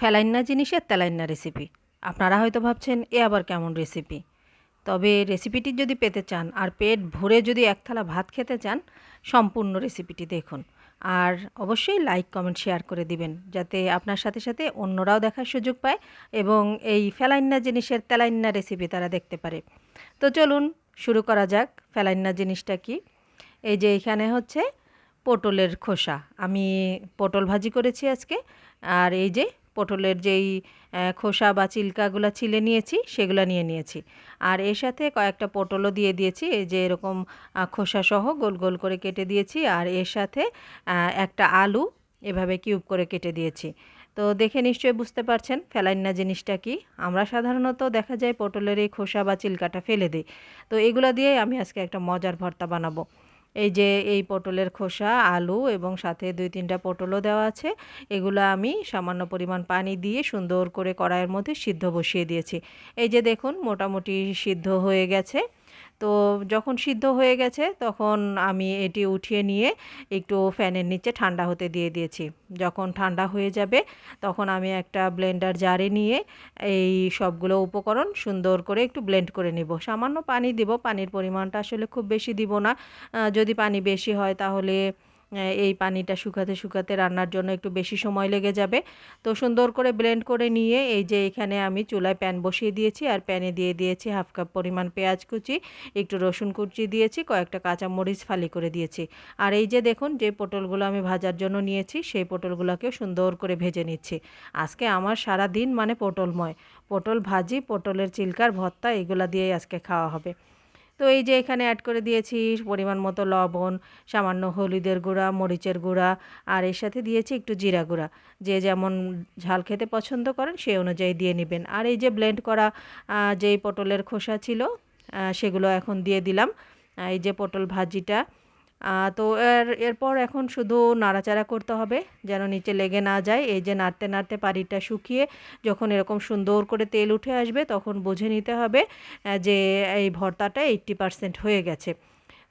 ফেলাইন্না জিনিসের তেলাইন্না রেসিপি আপনারা হয়তো ভাবছেন, এ আবার কেমন রেসিপি তবে রেসিপিটি যদি পেতে চান আর পেট ভরে যদি এক থালা ভাত খেতে চান, সম্পূর্ণ রেসিপিটি দেখুন। আর অবশ্যই লাইক কমেন্ট শেয়ার করে দিবেন, যাতে আপনার সাথে সাথে অন্যরাও দেখার সুযোগ পায় এবং এই ফেলাইন্না জিনিসের তেলাইন্না রেসিপি তারা দেখতে পারে। তো চলুন শুরু করা যাক, ফেলাইন্না জিনিসটা কি? এই যে এখানে হচ্ছে পটলের খোসা। আমি পটল ভাজি করেছি আজকে। আর এই যে পটলের যেই খোসা বা চিলকাগুলো ছিলে নিয়েছি সেগুলো নিয়ে নিয়েছি। আর এর সাথে কয়েকটা পটলও দিয়ে দিয়েছি এই যে এরকম আহ, খোসা সহ গোল গোল করে কেটে দিয়েছি। আর এর সাথে একটা আলু এভাবে কিউব করে কেটে দিয়েছি। তো দেখে নিশ্চয়ই বুঝতে পারছেন ফেলাইন্না জিনিসটা কি। আমরা সাধারণত দেখা যায় পটলের এই খোসা বা চিলকাটা ফেলে দিই। তো এগুলো দিয়ে আমি আজকে একটা মজার ভর্তা বানাবো। এই যে এই পটলের খোসা, আলু এবং সাথে দুই তিনটা পটলও দেওয়া আছে। এগুলো আমি সামান্য পরিমাণ পানি দিয়ে সুন্দর করে কড়াইয়ের মধ্যে সিদ্ধ বসিয়ে দিয়েছি। এই যে দেখুন, মোটামুটি সিদ্ধ হয়ে গেছে। তো যখন সিদ্ধ হয়ে গেছে তখন আমি এটি উঠিয়ে নিয়ে একটু ফ্যানের নিচে ঠান্ডা হতে দিয়ে দিয়েছি। যখন ঠান্ডা হয়ে যাবে তখন আমি একটা ব্লেন্ডার জারে নিয়ে এই সবগুলো উপকরণ সুন্দর করে একটু ব্লেন্ড করে নিব। সামান্য পানি দিব, পানির পরিমাণটা আসলে খুব বেশি দিব না। যদি পানি বেশি হয় তাহলে এই পানিটা শুকাতে শুকাতে রান্নার জন্য একটু বেশি সময় লেগে যাবে। তো সুন্দর করে ব্লেন্ড করে নিয়ে এই যে এখানে আমি চুলায় প্যান বসিয়ে দিয়েছি আর প্যানে দিয়ে দিয়েছি হাফ কাপ পরিমাণ পেঁয়াজ কুচি, একটু রসুন কুচি দিয়েছি, কয়েকটা কাঁচা মরিচ ফালি করে দিয়েছি। আর এই যে দেখুন যে পটলগুলো আমি ভাজার জন্য নিয়েছি, সেই পটলগুলোকেও সুন্দর করে ভেজে নিচ্ছি। আজকে আমার সারা দিন মানে পটলময়। পটল ভাজি, পটলের চিলকার ভর্তা, এগুলা দিয়েই আজকে খাওয়া হবে। তো এই যে এখানে অ্যাড করে দিয়েছি পরিমাণ মতো লবণ, সামান্য হলুদের গুঁড়া, মরিচের গুঁড়া, আর এর সাথে দিয়েছি একটু জিরা গুঁড়া। যে যেমন ঝাল খেতে পছন্দ করেন সেই অনুযায়ী দিয়ে নেবেন। আর এই যে ব্লেন্ড করা যেই পটলের খোসা ছিল সেগুলো এখন দিয়ে দিলাম। এই যে পটল ভাজিটা তো এর, এরপর এখন শুধু নাড়াচাড়া করতে হবে, যেন নিচে লেগে না যায়। এই যে নাড়তে নাড়তে পাড়িটা শুকিয়ে যখন এরকম সুন্দর করে তেল উঠে আসবে, তখন বুঝে নিতে হবে যে এই ভর্তাটা এইট্টি পারসেন্ট হয়ে গেছে।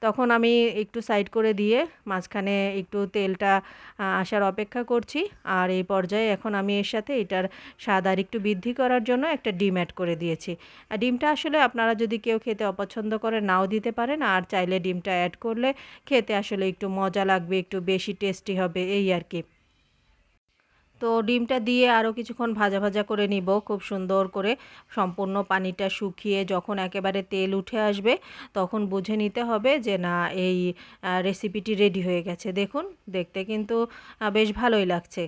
তখন আমি একটু সাইড করে দিয়ে মাঝখানে একটু তেলটা আসার অপেক্ষা করছি। আর এই পর্যায়ে এখন আমি এর সাথে এটার স্বাদ আর একটু বৃদ্ধি করার জন্য একটা ডিম অ্যাড করে দিয়েছি। ডিমটা আসলে আপনারা যদি কেউ খেতে অপছন্দ করে নাও দিতে পারেন। আর চাইলে ডিমটা অ্যাড করলে খেতে আসলে একটু মজা লাগবে, একটু বেশি টেস্টি হবে, এই আর কি। তো ডিমটা দিয়ে আরও কিছুক্ষণ ভাজা ভাজা করে নিব, খুব সুন্দর করে। সম্পূর্ণ পানিটা শুকিয়ে যখন একেবারে তেল উঠে আসবে, তখন বুঝে নিতে হবে যে না, এই রেসিপিটি রেডি হয়ে গেছে। দেখুন, দেখতে কিন্তু বেশ ভালোই লাগছে।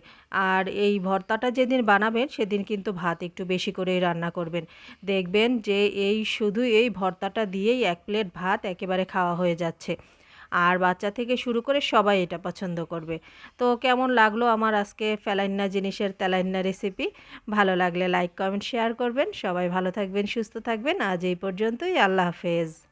আর এই ভর্তাটা যেদিন বানাবেন, সেদিন কিন্তু ভাত একটু বেশি করেই রান্না করবেন। দেখবেন যে এই, শুধু এই ভর্তাটা দিয়েই এক প্লেট ভাত একেবারে খাওয়া হয়ে যাচ্ছে। আর বাচ্চা থেকে শুরু করে সবাই এটা পছন্দ করবে। তো কেমন লাগল আমার আজকে ফেলাইন্না জিনিসের তেলাইন্না রেসিপি ভালো লাগলে লাইক কমেন্ট শেয়ার করবেন। সবাই ভালো থাকবেন, সুস্থ থাকবেন। আজ এই পর্যন্তই। আল্লাহ হাফেজ।